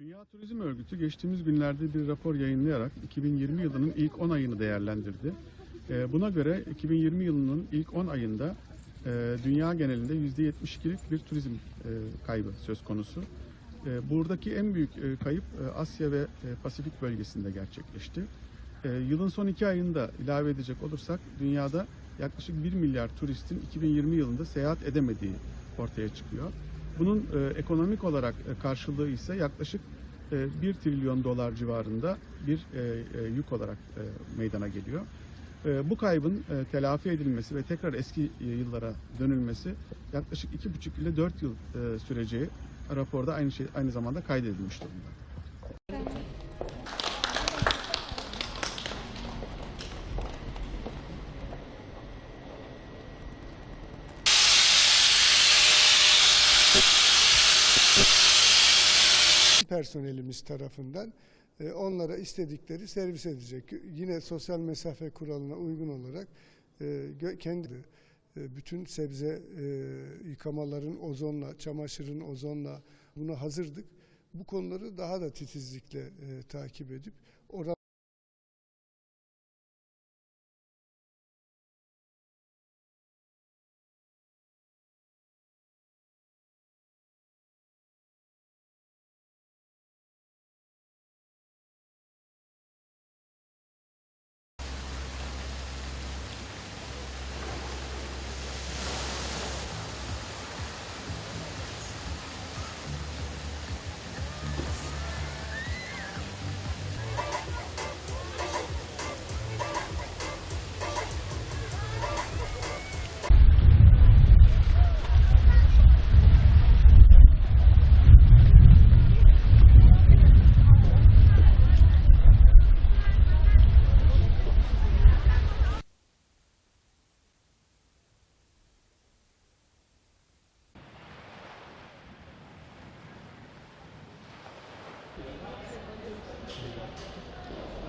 Dünya Turizm Örgütü geçtiğimiz günlerde bir rapor yayınlayarak 2020 yılının ilk 10 ayını değerlendirdi. Ee, Buna göre 2020 yılının ilk 10 ayında e, dünya genelinde %72'lik bir turizm e, kaybı söz konusu. E, Buradaki en büyük kayıp Asya ve Pasifik bölgesinde gerçekleşti. Yılın son iki ayında ilave edecek olursak dünyada yaklaşık 1 milyar turistin 2020 yılında seyahat edemediği ortaya çıkıyor. Bunun e, ekonomik olarak e, karşılığı ise yaklaşık e, 1 trilyon dolar civarında bir e, e, yük olarak e, meydana geliyor. E, bu kaybın e, telafi edilmesi ve tekrar eski e, yıllara dönülmesi yaklaşık 2,5 ile 4 yıl e, süreceği raporda aynı şey aynı zamanda kaydedilmiş durumda. Personelimiz tarafından e, onlara istedikleri servis edecek. Yine sosyal mesafe kuralına uygun olarak e, kendi e, bütün sebze yıkamaların ozonla, çamaşırın ozonla buna hazırdık. Bu konuları daha da titizlikle takip edip orada いいな。